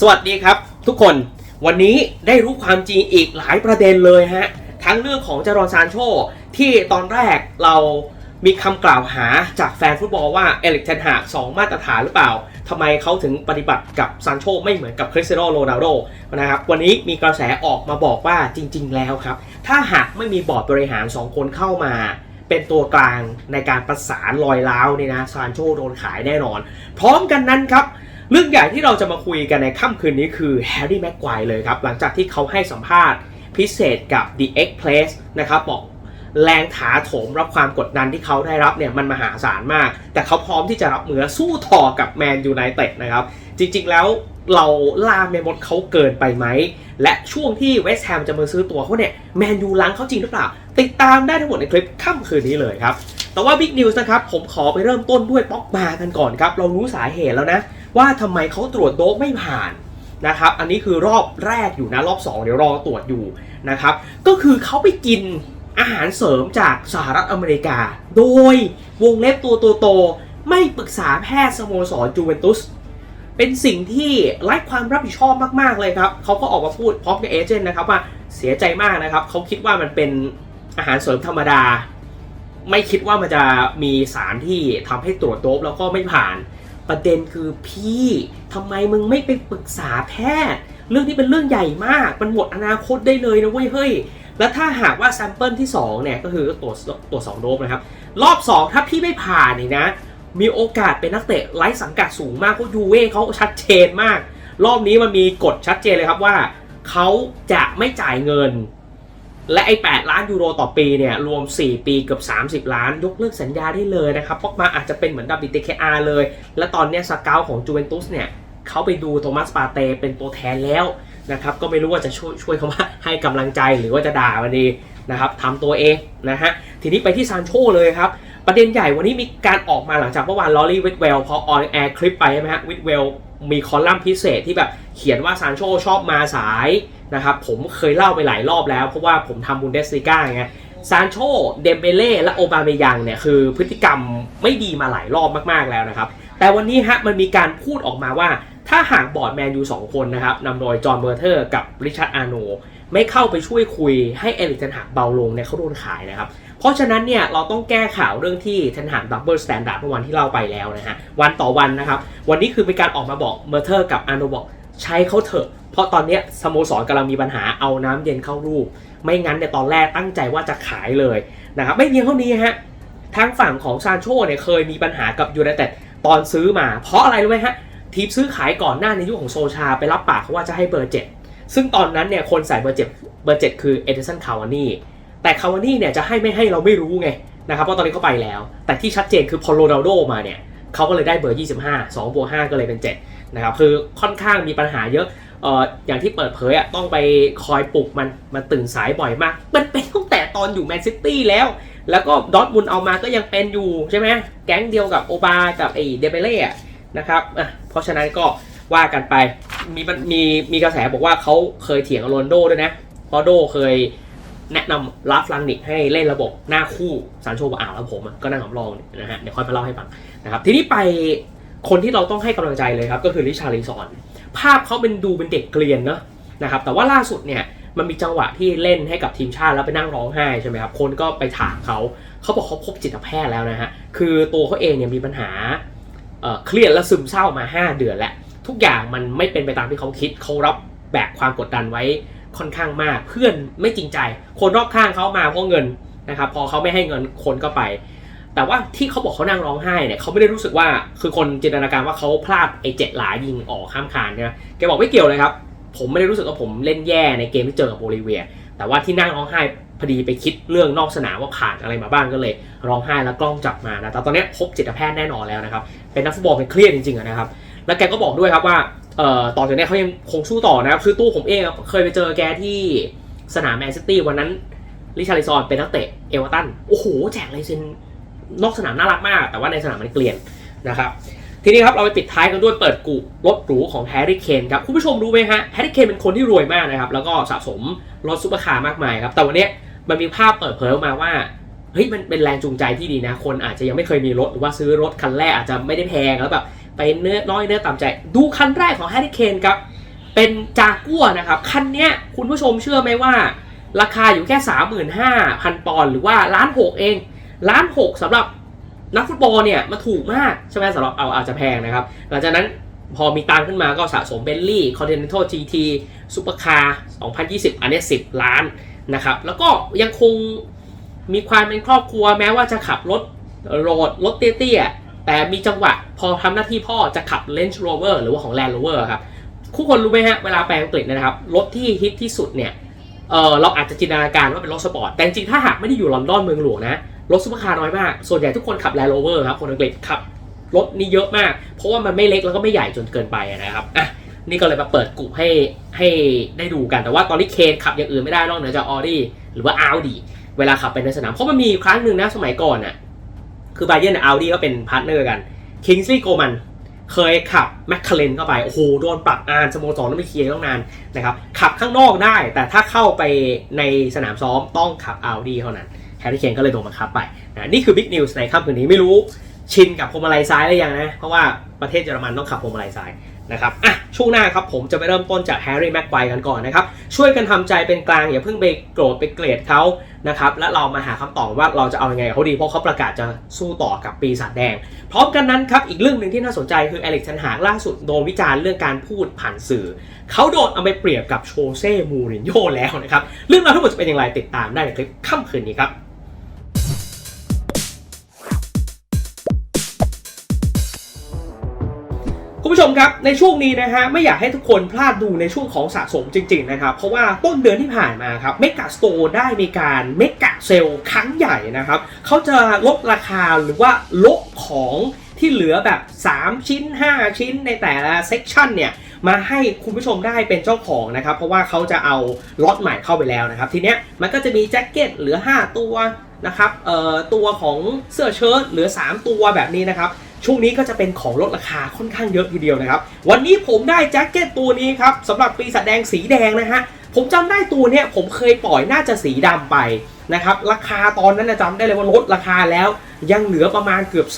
สวัสดีครับ ทุกคนวันนี้ได้รู้ความจริงอีกหลายประเด็นเลยฮะ ทั้งเรื่องของจารอนซานโช ที่ตอนแรกเรามีคำกล่าวหาจากแฟนฟุตบอลว่าเอลิกเทนหากสองมาตรฐานหรือเปล่าทำไมเขาถึงปฏิบัติกับซานโชไม่เหมือนกับคริสเตียโนโรนัลโดนะครับ วันนี้มีกระแสออกมาบอกว่าจริง ๆ แล้วครับ ถ้าหากไม่มีบอร์ดบริหาร 2 คนเข้ามาเป็นตัวกลางในการประสานรอยร้าวนี่นะซานโชโดนขายแน่นอน พร้อมกันนั้นครับ เรื่องใหญ่ที่เราจะมาคุยกันในค่ำคืนนี้คือแฮร์รี่แม็กควายเลยครับ หลังจากที่เขาให้สัมภาษณ์พิเศษกับ The X Place นะครับบอกแรงถาโถมรับความกดดันที่เขาได้รับเนี่ยมันมหาศาลมาก แต่เขาพร้อมที่จะรับมือสู้ต่อกับแมนยูไนเต็ดนะครับ จริงๆแล้วเราล่าเมมดเขาเกินไปไหม และช่วงที่เวสต์แฮมจะมาซื้อตัวเขาเนี่ยแมนยูล้างเขาจริงหรือเปล่า ติดตามได้ทั้งหมดในคลิปค่ำคืนนี้เลยครับ แต่ว่าบิ๊กนิวส์นะครับ ผมขอไปเริ่มต้นด้วยป๊อกมากันก่อนครับ เรารู้สาเหตุแล้วนะ ว่าทำไมเขาตรวจโดปไม่ผ่านนะครับ อันนี้คือรอบแรกอยู่นะรอบ 2 เดี๋ยวรอตรวจอยู่นะครับ ก็คือเขาไปกินอาหารเสริมจากสหรัฐอเมริกา โดยวงเล็บตัวโตๆไม่ปรึกษาแพทย์สโมสรจูเวนตุสเป็นสิ่งที่ไร้ความรับผิดชอบมากๆเลยครับเขาก็ออกมาพูดพร้อมกับเอเจนต์นะครับว่าเสียใจมากนะครับเขาคิดว่ามันเป็นอาหารเสริมธรรมดา ไม่คิดว่ามันจะมีสารที่ทำให้ตรวจโดปแล้วก็ไม่ผ่าน ประเด็นคือพี่ทำไมมึงไม่ไปปรึกษาแพทย์ เรื่องที่เป็นเรื่องใหญ่มาก มันหมดอนาคตได้เลยนะเว้ยเฮ้ย แล้วถ้าหากว่าแซมเปิลที่2เนี่ยก็คือตรวจตรวจสองโดปนะครับ รอบ 2 ถ้าพี่ไม่ผ่านนี่นะ มีโอกาสเป็นนักเตะไร้สังกัดสูงมากเพราะยูเว่เขาชัดเจนมาก รอบนี้มันมีกฎชัดเจนเลยครับว่าเขาจะไม่จ่ายเงิน และไอ้ 8 ล้านยูโรต่อปีเนี่ยรวม 4 ปีเกือบ 30 ล้าน ยกเลิกสัญญาได้เลยนะครับพวกมาอาจจะเป็นเหมือน WTKR เคอาเลย และตอนนี้สเกลของจูเวนตุสเนี่ยเขาไปดูโทมัสปาเตเป็นตัวแทนแล้วนะครับก็ไม่รู้ว่าจะช่วยช่วยเขาว่าให้กำลังใจหรือว่าจะด่ามันดีนะครับทำตัวเองนะฮะทีนี้ไปที่ซานโชเลยครับ ประเด็นใหญ่วันนี้มีการออกมาหลังจากเมื่อวานลอรี่วิดเวลพอออนแอร์คลิปไปใช่ไหมฮะวิดเวล มีคอลัมน์พิเศษที่แบบเขียนว่าซานโชชอบมาสายนะครับผมเคยเล่าไปหลายรอบแล้วเพราะว่าผมทำบุนเดสลิก้าไงซานโชเดมเบเล่และโอบาเมยังเนี่ยคือพฤติกรรมไม่ดีมาหลายรอบมากๆแล้วนะครับ แต่วันนี้ฮะมันมีการพูดออกมาว่า ถ้าหากบอร์ดแมนยูสองคนนะครับนำโดยจอห์นเบอร์เทอร์กับริชาร์ดอาร์โน ไม่เข้าไปช่วยคุยให้เอริกเทนหักเบาลงเนี่ยเขาโดนขายนะครับ เพราะฉะนั้นเนี่ยเราต้องแก้ข่าวเรื่องที่เทนหักดับเบิลสแตนดาร์ดเมื่อวันที่เล่าไปแล้วนะฮะวันต่อวันนะครับ วันนี้คือเป็นการออกมาบอกเบอร์เทอร์กับอาร์โนบอกใช้เขาเถอะ เพราะตอนนี้สโมสรกำลังมีปัญหาเอาน้ำเย็นเข้ารูป ไม่งั้นเนี่ยตอนแรกตั้งใจว่าจะขายเลยนะครับไม่เพียงเท่านี้ฮะทางฝั่งของซานโชเนี่ยเคยมีปัญหากับยูไนเต็ดตอนซื้อมา เพราะอะไรรู้ไหมฮะทีมซื้อขายก่อนหน้าในยุคของโซชาไปรับปากเขาว่าจะให้เบอร์เจ็ด ซึ่งตอนนั้นเนี่ยคนใส่เบอร์เจ็ดเบอร์เจ็ดคือเอเดสันคาวานี่แต่คาวานี่เนี่ยจะให้ไม่ให้เราไม่รู้ไงนะครับเพราะตอนนี้เขาไปแล้ว แต่ที่ชัดเจนคือพอโรนัลโดมาเนี่ยเขาก็เลยได้เบอร์ 25 2บวก5ก็เลยเป็น 7 นะครับ คือค่อนข้างมีปัญหาเยอะเอ่ออย่างที่เปิดเผยอะต้องไปคอยปลุกมัน มันตื่นสายบ่อยมาก มันเป็นตั้งแต่ตอนอยู่แมนซิตี้แล้ว แล้วก็ดอทมุนเอามาก็ยังเป็นอยู่ใช่ไหมแก๊งเดียวกับโอบากับไอเดเบเล่นะครับอะเพราะฉะนั้นก็ ว่ากันไปมีมีมีกระแสบอกว่าเขาเคยเถียงกับโรนโดด้วยนะเพราะโดเคยแนะนำลาฟลังนิกให้เล่นระบบหน้าคู่ซานโชบอกอ่าวแล้วผมก็นั่งสำรองนะฮะเดี๋ยวค่อยมาเล่าให้ฟังนะครับทีนี้ไปคนที่เราต้องให้กำลังใจเลยครับก็คือริชาริซอน ภาพเขาเป็นดูเป็นเด็กเกรียนเนอะนะครับแต่ว่าล่าสุดเนี่ยมันมีจังหวะที่เล่นให้กับทีมชาติแล้วไปนั่งร้องไห้ใช่ไหมครับคนก็ไปถามเขาเขาบอกเขาพบจิตแพทย์แล้วนะฮะคือตัวเขาเองเนี่ยมีปัญหาเเครียดและซึมเศร้ามา 5 เดือนแล้ว ทุกอย่างมันไม่เป็นไปตามที่เขาคิดเขารับแบกความกดดันไว้ค่อนข้างมาก เพื่อนไม่จริงใจ คนรอบข้างเขามาเพราะเงินนะครับพอเขาไม่ให้เงินคนก็ไป แต่ว่าที่เขาบอกเขานั่งร้องไห้เนี่ยเขาไม่ได้รู้สึกว่าคือคนจินตนาการว่าเขาพลาดไอ้เจ็ดหลายิงออกข้ามคานเนี่ยแกบอกไม่เกี่ยวเลยครับ ผมไม่ได้รู้สึกว่าผมเล่นแย่ในเกมที่เจอกับโบลิเวีย แต่ว่าที่นั่งร้องไห้พอดีไปคิดเรื่องนอกสนามว่าผ่านอะไรมาบ้างก็เลย ร้องไห้แล้วกล้องจับมานะแต่ตอนนี้พบจิตแพทย์แน่นอนแล้วนะครับเป็นนักฟุตบอลเป็นเครียดจริงๆนะครับ แล้วแกก็บอกด้วยครับว่าเอ่อต่อจากนี้เขายังคงสู้ต่อนะครับคือตู้ผมเองเคยไปเจอแกที่สนามแมนซิตี้วันนั้นริชาริซอนเป็นนักเตะเอเวอร์ตันโอ้โหแจกลายเซ็นนอกสนามน่ารักมาก แต่ว่าในสนามมันเกลียนนะครับทีนี้ครับเราไปปิดท้ายกันด้วยเปิดกุรถหรูของแฮร์รี่เคนครับคุณผู้ชมรู้ไหมฮะแฮร์รี่เคนเป็นคนที่รวยมากนะครับแล้วก็สะสมรถซุปเปอร์คาร์มากมายครับแต่วันนี้มันมีภาพเปิดเผยออกมาว่าเฮ้ยมันเป็นแรงจูงใจที่ดีนะ คนอาจจะยังไม่เคยมีรถหรือว่าซื้อรถคันแรกอาจจะไม่ได้แพงแล้วแบบ ไปเนื้อน้อยเนื้อต่ำใจ ดูคันแรกของแฮร์รี่เคนครับ เป็นจากัวนะครับ คันนี้คุณผู้ชมเชื่อไหมว่า ราคาอยู่แค่ 35,000 ปอนด์หรือว่าล้านหกเองล้านหกสำหรับนักฟุตบอลเนี่ยมันถูกมากใช่ไหมสำหรับเอาอาจจะแพงนะครับ หลังจากนั้นพอมีตังขึ้นมาก็สะสมเบนลี่คอนเทน e n ั a l GT ซูเปอร์คาร์2020 อันนี้ 10 ล้านนะครับ แล้วก็ยังคงมีความเป็นครอบครัวแม้ว่าจะขับรถโรดรถเตี้ยๆ แต่มีจังหวะพอทำหน้าที่พ่อจะขับ Range Rover หรือว่าของ Land Rover ครับคู่คนรู้ไหมฮะ เวลาแปลอังกฤษนะครับ รถที่ฮิตที่สุดเนี่ยเออเราอาจจะจินตนาการว่าเป็นรถสปอร์ต แต่จริงถ้าหากไม่ได้อยู่ลอนดอนเมืองหลวงนะ รถซุปเปอร์คาร์น้อยมาก ส่วนใหญ่ทุกคนขับ Land Rover ครับ คนอังกฤษขับรถนี่เยอะมาก เพราะว่ามันไม่เล็กแล้วก็ไม่ใหญ่จนเกินไปนะครับอะนี่ก็เลยมาเปิดกลุ่มให้ให้ได้ดูกันแต่ว่าตอนนี้เคนขับอย่างอื่นไม่ได้นอกเหนือจากออดี้หรือว่าอา u ดีเวลาขับไปในสนามเพราะมันมีครั้งหนึ่งนะสมัยก่อนน่ะ คือไบเยนกับอาดีก็เป็นพาร์ทเนอร์กันคิงซี่โกมันเคยขับแมคคาเรนเข้าไป โอ้โห โดนปรับอานสโมสรต้องไปเคลียร์ต้องนานนะครับขับข้างนอกได้ แต่ถ้าเข้าไปในสนามซ้อมต้องขับ Audi เท่านั้นแฮร์รี่เคนก็เลยโดนบังคับไปนะนี่คือบิ๊กนิวส์ในค่ำคืนนี้ไม่รู้ชินกับพวงมาลัยซ้ายหรือยังนะ เพราะว่าประเทศเยอรมันต้องขับพวงมาลัยซ้าย นะครับอะช่วงหน้าครับผมจะไปเริ่มต้นจากแฮร์รี่แม็กไกวกันก่อนนะครับ ช่วยกันทำใจเป็นกลางอย่าเพิ่งไปโกรธไปเกลียดเขานะครับและเรามาหาคำตอบว่าเราจะเอายังไงกับเขาดีเพราะเขาประกาศจะสู้ต่อกับปีศาจแดง พร้อมกันนั้นครับอีกเรื่องหนึ่งที่น่าสนใจคือเอลิกชันหากล่าสุดโดนวิจารณ์เรื่องการพูดผ่านสื่อ เขาโดนเอาไปเปรียบกับโชเซ่มูรินโญ่แล้วนะครับเรื่องราวทั้งหมดจะเป็นอย่างไรติดตามได้ในคลิปค่ำคืนนี้ครับ คุณผู้ชมครับในช่วงนี้นะฮะไม่อยากให้ทุกคนพลาดดูในช่วงของสะสมจริง ๆ นะครับ เพราะว่าต้นเดือนที่ผ่านมาครับเมกาสโตร์ได้มีการเมกะเซลครั้งใหญ่นะครับเขาจะลดราคาหรือว่าลดของที่เหลือแบบ 3 ชิ้น 5 ชิ้นในแต่ละเซกชันเนี่ยมาให้คุณผู้ชมได้เป็นเจ้าของนะครับ เพราะว่าเขาจะเอาล็อตใหม่เข้าไปแล้วนะครับ ทีเนี้ยมันก็จะมีแจ็คเก็ตเหลือ 5 ตัวนะครับเอ่อตัวของเสื้อเชิ้ตเหลือ 3 ตัวแบบนี้นะครับ ช่วงนี้ก็จะเป็นของลดราคาค่อนข้างเยอะทีเดียวนะครับ วันนี้ผมได้แจ็คเก็ตตัวนี้ครับสำหรับปีศาจแดงสีแดงนะฮะผมจำได้ตัวเนี้ยผมเคยปล่อยน่าจะสีดำไปนะครับราคาตอนนั้นนะจำได้เลยว่าลดราคาแล้วยังเหลือประมาณเกือบ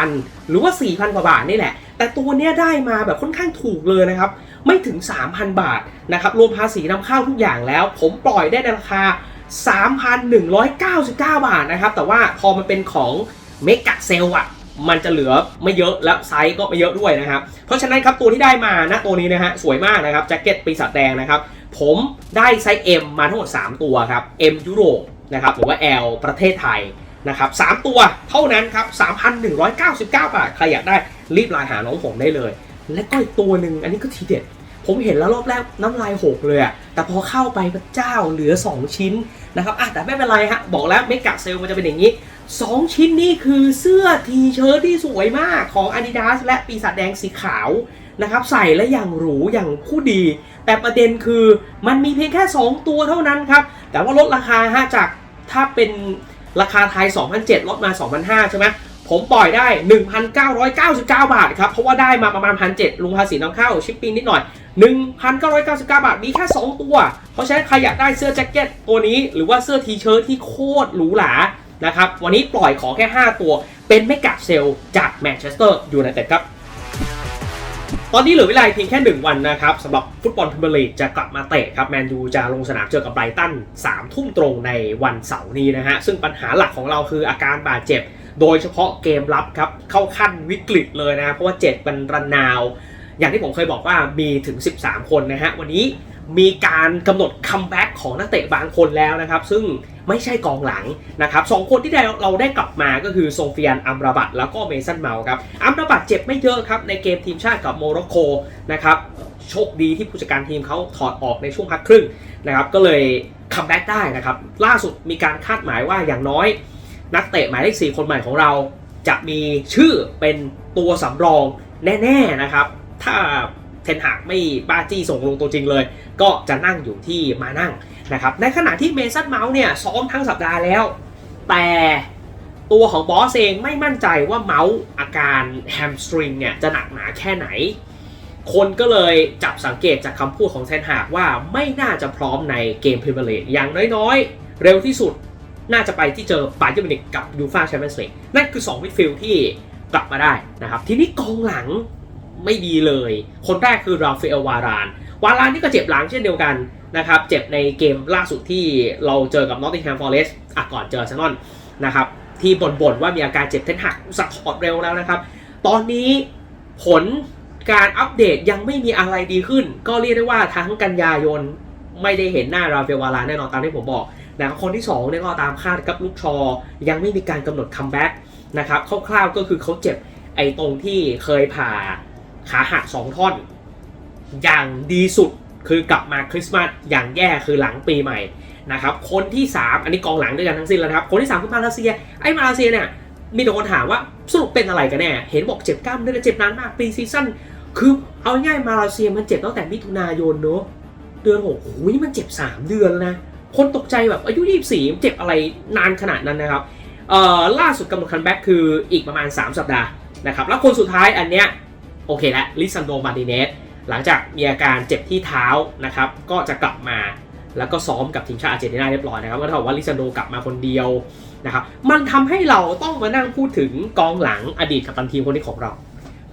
4,000 หรือว่า 4,000 กว่าบาทนี่แหละ แต่ตัวเนี้ยได้มาแบบค่อนข้างถูกเลยนะครับ ไม่ถึง 3,000 บาทนะครับรวมภาษีนำเข้าทุกอย่างแล้ว ผมปล่อยได้ในราคา 3,199 บาทนะครับ แต่ว่าพอมันเป็นของเมกะเซลอะ มันจะเหลือไม่เยอะแล้วไซส์ก็ไม่เยอะด้วยนะครับ เพราะฉะนั้นครับตัวที่ได้มานะตัวนี้นะฮะสวยมากนะครับแจ็คเก็ตปีศาจแดงนะครับผมได้ไซส์ M มาทั้งหมด 3 ตัวครับ M ยุโรปนะครับหรือว่า L ประเทศไทยนะครับ3ตัวเท่านั้นครับ 3,199 บาท ใครอยากได้รีบไลน์หาน้องผมได้เลย และก็อีกตัวหนึ่งอันนี้ก็ทีเด็ด ผมเห็นแล้วรอบแรกน้ำลายหกเลยอะแต่พอเข้าไปพระเจ้าเหลือ 2 ชิ้นนะครับอะแต่ไม่เป็นไรฮะบอกแล้วเมกะเซลมันจะเป็นอย่างนี้ 2ชิ้นนี้คือเสื้อทีเชิ้ตที่สวยมากของ Adidas และปีศาจแดงสีขาวนะครับ ใส่แล้วอย่างหรูอย่างผู้ดี แต่ประเด็นคือมันมีเพียงแค่ 2 ตัวเท่านั้นครับ แต่ว่าลดราคาฮะจากถ้าเป็นราคาไทย 2,007 ลดมา 2,005 ใช่ไหมผมปล่อยได้ 1,999 บาทครับ เพราะว่าได้มาประมาณ 1,700ลุงภาษีน้ำเข้า ชิปปิ้งนิดหน่อย 1,999 บาท มีแค่ 2 ตัว เพราะฉะนั้นใครอยากได้เสื้อแจ็คเก็ตตัวนี้ หรือว่าเสื้อทีเชิ้ตที่โคตรหรูหรา นะครับวันนี้ปล่อยขอแค่ 5 ตัว เป็นเมกะเซลจากแมนเชสเตอร์ยูไนเต็ดครับตอนนี้เหลือเวลาเพียงแค่ 1 วันนะครับสำหรับฟุตบอลพรีเมียร์ลีกจะกลับมาเตะครับแมนยูจะลงสนามเจอกับไบรตัน3ทุ่มตรงในวันเสาร์นี้นะฮะซึ่งปัญหาหลักของเราคืออาการบาดเจ็บ โดยเฉพาะเกมรับครับเข้าขั้นวิกฤตเลยนะเพราะว่าเจ็บเป็นรันนาว อย่างที่ผมเคยบอกว่ามีถึง 13 คนนะฮะวันนี้ มีการกำหนดคัมแบ็กของนักเตะบางคนแล้วนะครับ ซึ่งไม่ใช่กองหลังนะครับสองคนที่ได้เราได้กลับมาก็คือโซเฟียนอัมราบัตแล้วก็เมสันเมาส์ครับอัมราบัตเจ็บไม่เยอะครับในเกมทีมชาติกับโมร็อกโกนะครับโชคดีที่ผู้จัดการทีมเขาถอดออกในช่วงพักครึ่งนะครับก็เลยคัมแบ็กได้นะครับล่าสุดมีการคาดหมายว่าอย่างน้อย นักเตะหมายเลขสี่คนใหม่ของเรา จะมีชื่อเป็นตัวสำรองแน่ ๆนะครับ ถ้า เทนหากไม่บ้าจี้ส่งลงตัวจริงเลย ก็จะนั่งอยู่ที่มานั่งนะครับในขณะที่เมสันเมาส์เนี่ยซ้อมทั้งสัปดาห์แล้ว แต่ตัวของบอสเองไม่มั่นใจว่าเมาส์อาการแฮมสตริงเนี่ยจะหนักหนาแค่ไหน คนก็เลยจับสังเกตจากคำพูดของเทนหากว่าไม่น่าจะพร้อมในเกมพรีเมียร์ลีกอย่างน้อยๆ เร็วที่สุดน่าจะไปที่เจอบาเยอร์มิวนิกกับยูฟ่าแชมเปี้ยนส์ลีกนั่นคือ2มิดฟิลด์ที่กลับมาได้นะครับ ทีนี้กองหลัง ไม่ดีเลย คนแรกคือราฟาเอลวาราน วาลานนี่ก็เจ็บหลังเช่นเดียวกันนะครับ เจ็บในเกมล่าสุดที่เราเจอกับนอตติงแฮมฟอร์เรสต์อะก่อนเจออานอลนะครับที่บ่นๆว่ามีอาการเจ็บเท้นหักสักถอดเร็วแล้วนะครับ ตอนนี้ผลการอัปเดตยังไม่มีอะไรดีขึ้น ก็เรียกได้ว่าทั้งกันยายนไม่ได้เห็นหน้าราเฟลวาลานแน่นอนตามที่ผมบอกนะครับคนที่2เนี่ยก็ตามคาดกับลูกชอ ยังไม่มีการกำหนดคัมแบ็กนะครับคร่าวๆก็คือเขาเจ็บไอ้ตรงที่เคยผ่า ขาหักสองท่อน อย่างดีสุดคือกลับมาคริสต์มาสอย่างแย่คือหลังปีใหม่นะครับคนที่ 3 อันนี้กองหลังด้วยกันทั้งสิ้นแล้วครับคนที่ 3 คือมาเลเซียไอ้มาเลเซียเนี่ยมีแต่คนถามว่าสรุปเป็นอะไรกันแน่เห็นบอกเจ็บกล้ามเนื้อเจ็บนานมากปีซีซั่นคือเอาง่ายมาเลเซียมันเจ็บตั้งแต่มิถุนายนเนอะเดือนหกโอ้ยมันเจ็บ 3 เดือนแล้วนะคนตกใจแบบอายุ 24 เจ็บอะไรนานขนาดนั้นนะครับเอ่อล่าสุดกำหนดคัมแบ็กคืออีกประมาณ 3 สัปดาห์นะครับแล้วคนสุดท้ายอันเนี้ย โอเคแล้วลิซันโดมาร์ติเนสหลังจากมีอาการเจ็บที่เท้านะครับก็จะกลับมาแล้วก็ซ้อมกับทีมชาติอาร์เจนตินาเรียบร้อยนะครับก็เท่ากับว่าลิซันโดกลับมาคนเดียวนะครับมันทำให้เราต้องมานั่งพูดถึงกองหลังอดีตกัปตันทีมคนนี้ของเรา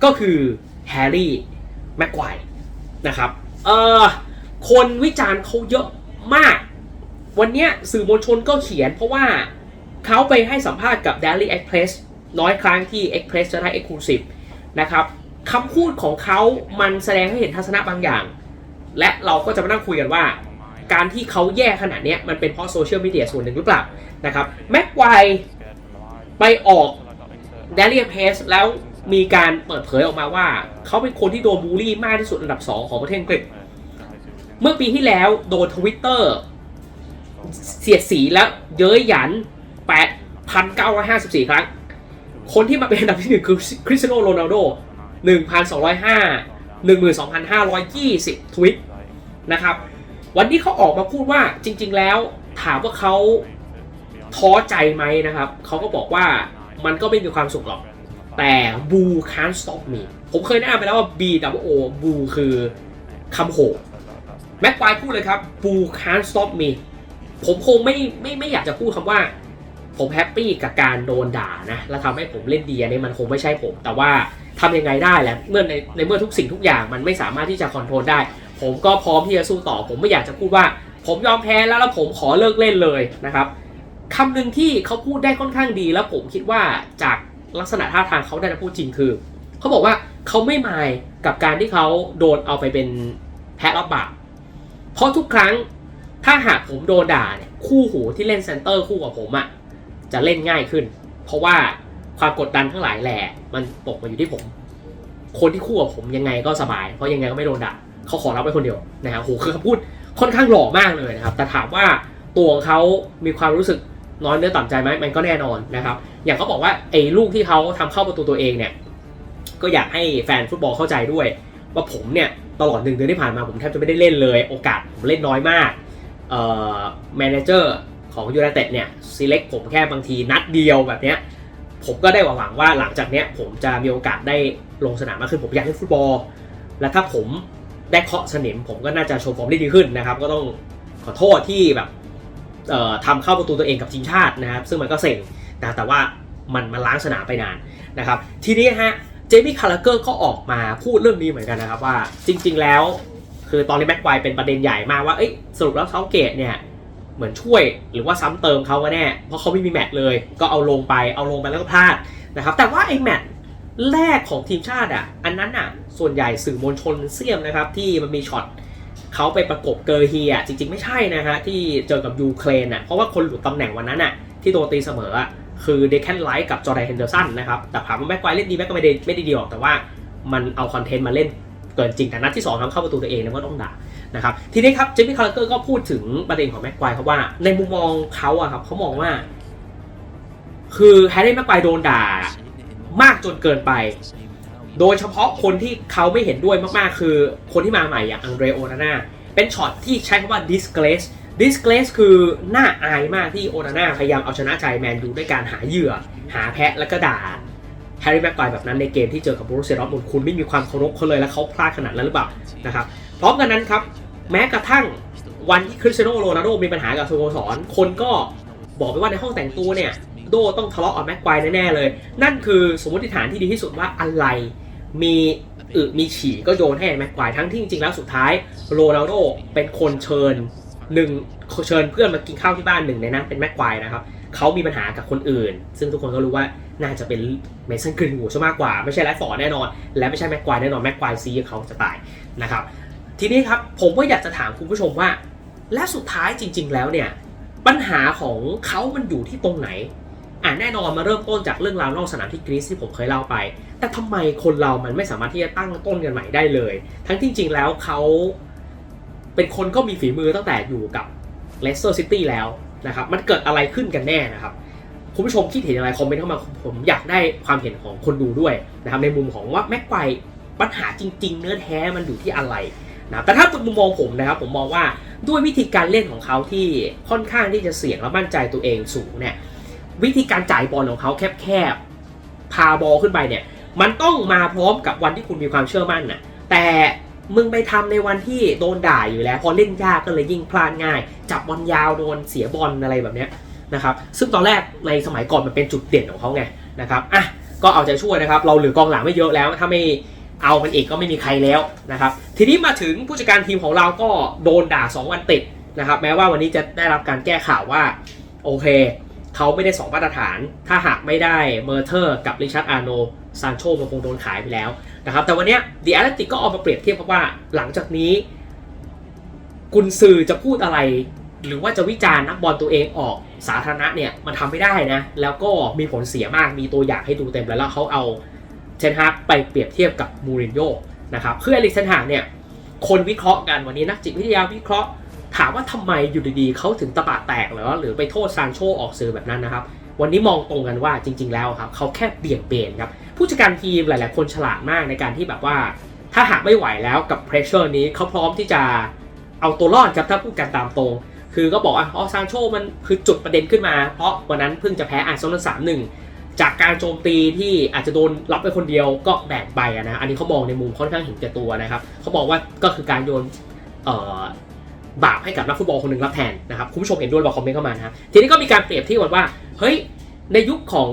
ก็คือแฮร์รี่แม็กควายนะครับเอ่อคนวิจารณ์เขาเยอะมาก วันนี้สื่อมวลชนก็เขียนเพราะว่าเขาไปให้สัมภาษณ์กับ Daily Express น้อยครั้งที่ Express จะได้ Exclusive นะครับ คำพูดของเขามันแสดงให้เห็นทัศนะบางอย่าง และเราก็จะมานั่งคุยกันว่า การที่เขาแย่ขนาดนี้มันเป็นเพราะโซเชียลมีเดียส่วนหนึ่งหรือเปล่านะครับแม็กไวไปออก d a l i a p a c e แล้วมีการเปิดเผยออกมาว่า เขาเป็นคนที่โดนบูลลี่มากที่สุดอันดับ 2 ของประเทศอังกฤษ เมื่อปีที่แล้วโดนทวิตเตอร์เสียดสีแล้วเย้ยหยัน 8,954 ครั้ง คนที่มาเป็นอันดับที่หนึ่งคือคริสเตียโนโรนัลโด 1,205 12,520 ทวิตนะครับ วันนี้เขาออกมาพูดว่าจริง ๆ แล้วถามว่าเขาท้อใจไหมนะครับ เขาก็บอกว่ามันก็ไม่มีความสุขหรอก แต่บู can't stop me ผมเคยแนะนำไปแล้วว่า B W O บูคือคำโหแม็กควายพูดเลยครับบู can't stop me ผมคงไม่ไม่ไม่อยากจะพูดคำว่า ผมแฮปปี้กับการโดนด่านะแล้วทำให้ผมเล่นดีอันนี้มันคงไม่ใช่ผม แต่ว่าทำยังไงได้แหละเมื่อในในเมื่อทุกสิ่งทุกอย่างมันไม่สามารถที่จะคอนโทรลได้ ผมก็พร้อมที่จะสู้ต่อ ผมไม่อยากจะพูดว่า ผมยอมแพ้แล้วแล้วผมขอเลิกเล่นเลยนะครับคำหนึ่งที่เขาพูดได้ค่อนข้างดีแล้วผมคิดว่าจากลักษณะท่าทางเขาได้พูดจริงคือเขาบอกว่าเขาไม่มายกับการที่เขาโดนเอาไปเป็นแพ้รับบาปเพราะทุกครั้งถ้าหากผมโดนด่าเนี่ยคู่หูที่เล่นเซนเตอร์คู่กับผมอะ่ะ จะเล่นง่ายขึ้น เพราะว่าความกดดันทั้งหลายแหล่มันตกมาอยู่ที่ผม คนที่คู่กับผมยังไงก็สบาย เพราะยังไงก็ไม่โดนด่าเขาขอรับไว้คนเดียวนะครับโหคือเขาพูดค่อนข้างหล่อมากเลยนะครับ แต่ถามว่าตัวของเขามีความรู้สึกน้อยเนื้อต่ำใจไหมมันก็แน่นอนนะครับ อย่างเขาบอกว่าไอ้ลูกที่เขาทำเข้าประตูตัวเองเนี่ย ก็อยากให้แฟนฟุตบอลเข้าใจด้วย ว่าผมเนี่ยตลอดหนึ่งเดือนที่ผ่านมาผมแทบจะไม่ได้เล่นเลย โอกาสผมเล่นน้อยมากเอ่อแมเนเจอร์ ของยูไนเต็ดเนี่ยซีเล็กผมแค่บางทีนัดเดียวแบบเนี้ยผมก็ได้หวังว่าหลังจากเนี้ยผมจะมีโอกาสได้ลงสนามมากขึ้นผมอยากเล่นฟุตบอล และถ้าผมได้เคาะสนิมผมก็น่าจะโชว์ฟอร์มได้ดีขึ้นนะครับ ก็ต้องขอโทษที่แบบทำเข้าประตูตัวเองกับทีมชาตินะครับ ซึ่งมันก็เซ็งนะแต่ว่ามันมันล้างสนามไปนานนะครับ ทีนี้ฮะเจมี่คาร์เกอร์ก็ออกมาพูดเรื่องนี้เหมือนกันนะครับว่าจริง ๆ แล้ว คือตอนนี้แม็กไกวเป็นประเด็นใหญ่มากว่าเอ้ยสรุปแล้วเซาเกตเนี่ย เหมือนช่วยหรือว่าซ้ำเติมเขาก็แน่ เพราะเขาไม่มีแมตช์เลย ก็เอาลงไปเอาลงไปแล้วก็พลาดนะครับแต่ว่าไอ้แมตช์แรกของทีมชาติอะอันนั้นอะส่วนใหญ่สื่อมวลชนเสี่ยมนะครับที่มันมีช็อตเขาไปประกบเกอร์เฮียจริงๆไม่ใช่นะฮะที่เจอกับยูเครนอะเพราะว่าคนหลุดตำแหน่งวันนั้นอะที่โดนตีเสมออะคือเดคแคนไลท์กับจอร์แดนเฮนเดอร์สันนะครับแต่ถามว่าแม็กไกวเล่นดีแม็กก็ไม่ได้ไม่ได้ดีหรอกแต่ว่ามันเอาคอนเทนต์มาเล่นเกินจริงแต่นัดที่สองทำเข้าประตูตัวเองเนี่ยก็ต้องด่า นะครับทีนี้ครับเจมี่คาร์เกอร์ก็พูดถึงประเด็นของแม็กควายครับว่า ในมุมมองเขาอะครับเขามองว่า คือแฮร์รี่แม็กควายโดนด่ามากจนเกินไป โดยเฉพาะคนที่เขาไม่เห็นด้วยมากๆ คือคนที่มาใหม่อย่างอังเดรโอนาน่าเป็นช็อตที่ใช้คำว่า disgrace disgrace คือน่าอายมากที่โอนาน่าพยายามเอาชนะใจแมนยูด้วยการหาเหยื่อ หาแพะแล้วก็ด่าแฮร์รี่แม็กควายแบบนั้นในเกมที่เจอกับบรูเซียดอร์ทมุนด์คุณไม่มีความเคารพเขาเลยแล้วเขาพลาดขนาดนั้นหรือเปล่านะครับพร้อมกันนั้นครับ แม้กระทั่งวันที่คริสเตียโนโรนัลโดมีปัญหากับสโมสร คนก็บอกไปว่าในห้องแต่งตัวเนี่ย โดต้องทะเลาะกับแม็กควายแน่ๆเลย นั่นคือสมมติฐานที่ดีที่สุดว่าอะไรมีอึมีฉี่ก็โยนให้แม็กควายทั้งที่จริงๆแล้วสุดท้ายโรนัลโดเป็นคนเชิญหนึ่งเชิญเพื่อนมากินข้าวที่บ้านหนึ่งในนั้นเป็นแม็กควายนะครับเขามีปัญหากับคนอื่น ซึ่งทุกคนก็รู้ว่าน่าจะเป็นเมสันกรีนวูดซะมากกว่า ไม่ใช่แรดฟอร์ดแน่นอน และไม่ใช่แม็กควายแน่นอนแม็กควายซีเขาจะตายนะครับ ทีนี้ครับผมก็อยากจะถามคุณผู้ชมว่า และสุดท้ายจริง ๆ แล้วเนี่ยปัญหาของเขามันอยู่ที่ตรงไหนอ่าแน่นอนมาเริ่มต้นจากเรื่องราวนอกสนามที่กรีซที่ผมเคยเล่าไป แต่ทำไมคนเรามันไม่สามารถที่จะตั้งต้นกันใหม่ได้เลย ทั้งที่จริงๆแล้วเขาเป็นคนก็มีฝีมือตั้งแต่อยู่กับเลสเตอร์ซิตี้แล้วนะครับ มันเกิดอะไรขึ้นกันแน่นะครับ คุณผู้ชมคิดเห็นอะไรคอมเมนต์เข้ามาผมอยากได้ความเห็นของคนดูด้วยนะครับในมุมของว่าแม็กไกวปัญหาจริง ๆ เนื้อแท้มันอยู่ที่อะไร นะแต่ถ้ามุมมองผมนะครับผมมองว่าด้วยวิธีการเล่นของเขาที่ค่อนข้างที่จะเสี่ยงและมั่นใจตัวเองสูงเนี่ยวิธีการจ่ายบอลของเขาแคบๆพาบอลขึ้นไปเนี่ยมันต้องมาพร้อมกับวันที่คุณมีความเชื่อมั่นน่ะแต่มึงไปทำในวันที่โดนด่าอยู่แล้ว พอเล่นยากก็เลยยิ่งพลาดง่าย จับบอลยาวโดนเสียบอลอะไรแบบเนี้ยนะครับซึ่งตอนแรกในสมัยก่อนมันเป็นจุดเด่นของเขาไงนะครับอะก็เอาใจช่วยนะครับ เราเหลือกองหลังไม่เยอะแล้วถ้าไม่ เอามันเอีกก็ไม่มีใครแล้วนะครับ ทีนี้มาถึงผู้จัดการทีมของเราก็โดนด่า 2 วันติดนะครับ แม้ว่าวันนี้จะได้รับการแก้ข่าวว่า โอเค เขาไม่ได้ 2 มาตรฐาน ถ้าหากไม่ได้เมอร์เทอร์กับริชาร์ดอาร์โนซานโชมันคงโดนขายไปแล้วนะครับ แต่วันนี้ดีแอตเลติกก็ออกมาเปรียบเทียบว่าหลังจากนี้กุนซือจะพูดอะไร หรือว่าจะวิจารณ์นักบอลตัวเองออกสาธารณะเนี่ยมันทำไม่ได้นะ แล้วก็มีผลเสียมากมีตัวอย่างให้ดูเต็มแล้วแล้วเขาเอา เชนฮากไปเปรียบเทียบกับมูรินโญ่นะครับคืออลิกเชนฮากเนี่ยคนวิเคราะห์กันวันนี้นักจิตวิทยาวิเคราะห์ ถามว่าทำไมอยู่ดีๆเขาถึงตะบะแตกหรือหรือไปโทษซานโชออกสื่อแบบนั้นนะครับ วันนี้มองตรงกันว่าจริง ๆ แล้วครับเขาแค่เบี่ยงเบนครับผู้จัดการทีมหลาย ๆ คนฉลาดมากในการที่แบบว่า ถ้าหากไม่ไหวแล้วกับเพรสเชอร์นี้เขาพร้อมที่จะเอาตัวรอดครับถ้าพูดกันตามตรง คือก็บอกอะอ๋อซานโชมันคือจุดประเด็นขึ้นมา เพราะวันนั้นเพิ่งจะแพ้อาร์เซนอลสามหนึ่ง จากการโจมตีที่อาจจะโดนรับไปคนเดียวก็แบกไปนะอันนี้เขามองในมุมค่อนข้างเห็นแก่ตัวนะครับเขาบอกว่าก็คือการโยนบาปให้กับนักฟุตบอลคนหนึ่งรับแทนนะครับคุณผู้ชมเห็นด้วยบอกคอมเมนต์เข้ามานะครับทีนี้ก็มีการเปรียบเทียบว่าเฮ้ยในยุคของ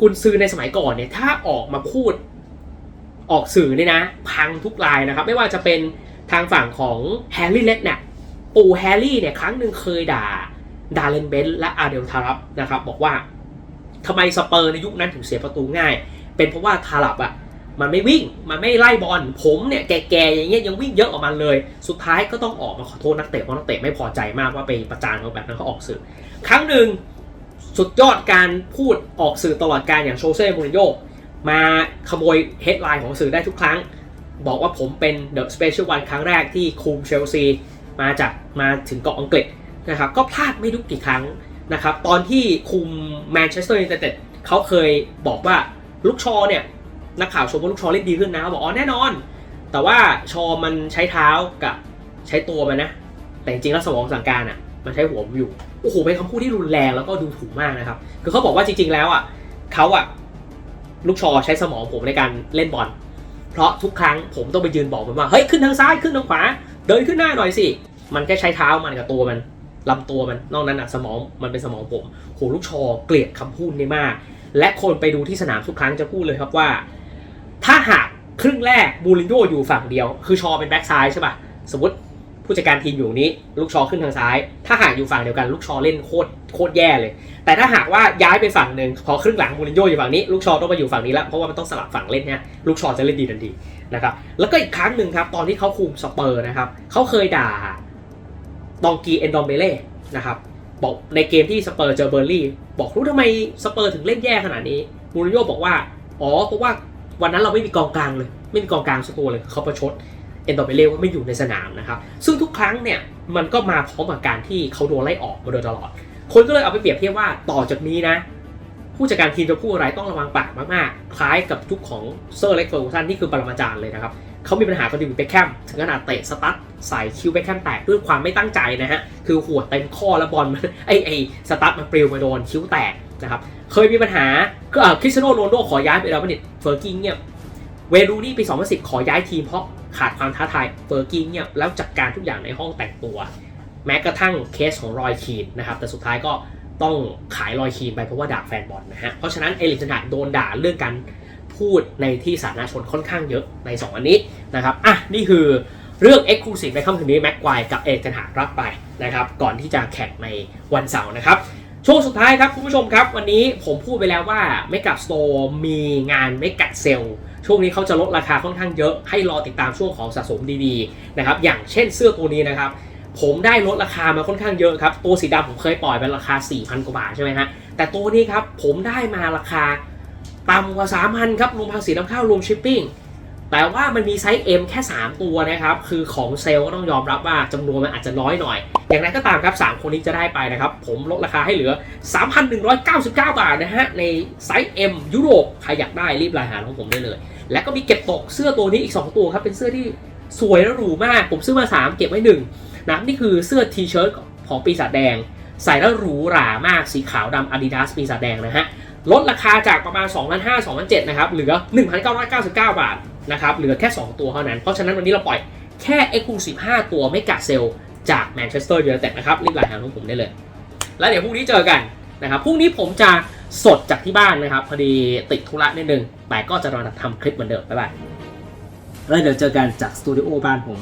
กุนซือในสมัยก่อนเนี่ยถ้าออกมาพูดออกสื่อเนี่ยนะ พังทุกรายนะครับ ไม่ว่าจะเป็นทางฝั่งของแฮร์รี่เล็กเนี่ยปู่แฮร์รี่เนี่ยครั้งหนึ่งเคยด่าดาเลนเบนและอาเดลทารับนะครับบอกว่า ทำไมสเปอร์ในยุคนั้นถึงเสียประตูง่าย เป็นเพราะว่าทารับอะมันไม่วิ่ง มันไม่ไล่บอล ผมเนี่ยแก่ๆอย่างเงี้ยยังวิ่งเยอะออกมาเลย สุดท้ายก็ต้องออกมาขอโทษนักเตะเพราะนักเตะไม่พอใจมากว่าไปประจานเขาแบบนั้นเขาออกสื่อ ครั้งหนึ่งสุดยอดการพูดออกสื่อตลอดการอย่างโชเซ่มูรินโญ่มาขโมยเฮดไลน์ของสื่อได้ทุกครั้ง บอกว่าผมเป็นเดอะสเปเชียลวันครั้งแรกที่คุมเชลซีมาจากมาถึงเกาะอังกฤษนะครับก็พลาดไม่รู้กี่ครั้ง นะครับตอนที่คุมแมนเชสเตอร์ยูไนเต็ดเขาเคยบอกว่าลูกชอเนี่ยนักข่าวชมว่าลูกชอเล่นดีขึ้นนะบอกอ๋อแน่นอน แต่ว่าชอมันใช้เท้ากับใช้ตัวมันนะ แต่จริงๆแล้วสมองสั่งการอะมันใช้หัวมันอยู่โอ้โหเป็นคำพูดที่รุนแรงแล้วก็ดูถูกมากนะครับคือเขาบอกว่าจริง ๆ แล้วอะเขาอะลูกชอใช้สมองผมในการเล่นบอลเพราะทุกครั้งผมต้องไปยืนบอกมันว่าเฮ้ยขึ้นทางซ้ายขึ้นทางขวา เดินขึ้นหน้าหน่อยสิมันแค่ใช้เท้ามันกับตัวมัน ลำตัวมันนอกนั้นอะสมองมันเป็นสมองผมโหลูกชอเกลียดคำพูดนี้มาก และคนไปดูที่สนามทุกครั้งจะพูดเลยครับว่า ถ้าหากครึ่งแรกบูรินโญ่อยู่ฝั่งเดียว คือชอเป็นแบ็กซ้ายใช่ป่ะสมมติผู้จัดการทีมอยู่นี้ ลูกชอขึ้นทางซ้าย ถ้าหากอยู่ฝั่งเดียวกัน ลูกชอเล่นโคตรโคตรแย่เลย แต่ถ้าหากว่าย้ายไปฝั่งหนึ่งพอครึ่งหลังบูรินโญ่อยู่ฝั่งนี้ ลูกชอต้องมาอยู่ฝั่งนี้แล้วเพราะว่ามันต้องสลับฝั่งเล่นเนี่ยลูกชอจะเล่นดีทันทีนะครับแล้วก็อีกครั้งหนึ่งครับตอนที่เขาคุมสเปอร์นะครับเขาเคยด่า ดองกีเอนดอมเบเล่นะครับบอกในเกมที่สเปอร์เจอเบอร์ลี่บอกรู้ทำไมสเปอร์ถึงเล่นแย่ขนาดนี้บูรินโญ่บอกว่า อ๋อ เพราะว่าวันนั้นเราไม่มีกองกลางเลย ไม่มีกองกลางสักตัวเลยเขาประชดเอนโดเบเล่ว่าไม่อยู่ในสนามนะครับ ซึ่งทุกครั้งเนี่ย มันก็มาพร้อมกับการที่เขาโดนไล่ออกมาโดยตลอด คนก็เลยเอาไปเปรียบเทียบว่าต่อจากนี้นะ ผู้จัดการทีมจะพูดอะไรต้องระวังปากมากๆ คล้ายกับยุคของเซอร์เล็กเฟอร์กูสันที่คือปรมาจารย์เลยนะครับเขามีปัญหากับดิวิเบคแคมถึงขนาดเตะสตั๊ด ใส่คิวเบคแคมแตกด้วยความไม่ตั้งใจนะฮะ คือหัวเต็มข้อแล้วบอลมันไอไอสตั๊ดมันปลิวมาโดนคิ้วแตกนะครับ เคยมีปัญหาก็คริสเตียโนโรนโดขอย้ายไปแล้วมันเฟอร์กิ้งเนี่ยเวรูนี่ปี 2010 ขอย้ายทีมเพราะขาดความท้าทายเฟอร์กิ้งเนี่ยแล้วจัดการทุกอย่างในห้องแต่งตัว แม้กระทั่งเคสของรอยคีนนะครับ แต่สุดท้ายก็ต้องขายรอยคีนไปเพราะว่าด่าแฟนบอลนะฮะ เพราะฉะนั้นเอลิกเทนฮากโดนด่าเรื่องการพูดในที่สาธารณชนค่อนข้างเยอะใน 2 อันนี้นะครับ อะ นี่คือ เรื่อง Exclusive ในค่ำคืนนี้แม็กควายกับเอกจันหารับไปนะครับก่อนที่จะแข่งในวันเสาร์นะครับช่วงสุดท้ายครับคุณผู้ชมครับ วันนี้ผมพูดไปแล้วว่า m e g a Store มีงาน m e g a Sale ช่วงนี้เขาจะลดราคาค่อนข้างเยอะให้รอติดตามช่วงของสะสมดีๆนะครับอย่างเช่นเสื้อตัวนี้นะครับผมได้ลดราคามาค่อนข้างเยอะครับ ตัวสีดำผมเคยปล่อยเป็นราคา 4,000 กว่าบาทใช่ไหมฮะแต่ตัวนี้ครับผมได้มาราคาต่ำกว่า 3,000 ครับรวมภาษีนำเข้ารวมชิปปิ้ง แต่ว่ามันมีไซส์ M แค่ 3 ตัวนะครับ คือของเซลล์ก็ต้องยอมรับว่าจำนวนมันอาจจะน้อยหน่อย อย่างไรก็ตามครับ 3 คนนี้จะได้ไปนะครับ ผมลดราคาให้เหลือ 3,199 บาทนะฮะ ในไซส์ M ยุโรป ใครอยากได้รีบรายหาของผมได้เลย และก็มีเก็บตกเสื้อตัวนี้อีก 2 ตัวครับ เป็นเสื้อที่สวยและหรูมาก ผมซื้อมา 3 เก็บไว้1นะนี่คือเสื้อทีเชิ้ตของปีศาจแดง ใส่แล้วหรูหรามากสีขาวดำ Adidas ปีศาจแดงนะฮะลดราคาจากประมาณ 2 5 0 0 2 7 0 0นะครับเหลือ 1,999 บาท นะครับเหลือแค่ 2 ตัวเท่านั้น เพราะฉะนั้นวันนี้เราปล่อยแค่ e x c l u s i v e 5ตัวไม่กะเซลจากแมนเชสเตอร์ยูไนเต็ดนะครับรีบไลน์หานของผมได้เลย แล้วเดี๋ยวพรุ่งนี้เจอกันนะครับพรุ่งนี้ผมจะสดจากที่บ้านนะครับ พอดีติดธุระนิดนึง แต่ก็จะรอทำคลิปเหมือนเดิมบ๊ายบายแล้วเดี๋ยวเจอกันจากสตูดิโอบ้านผม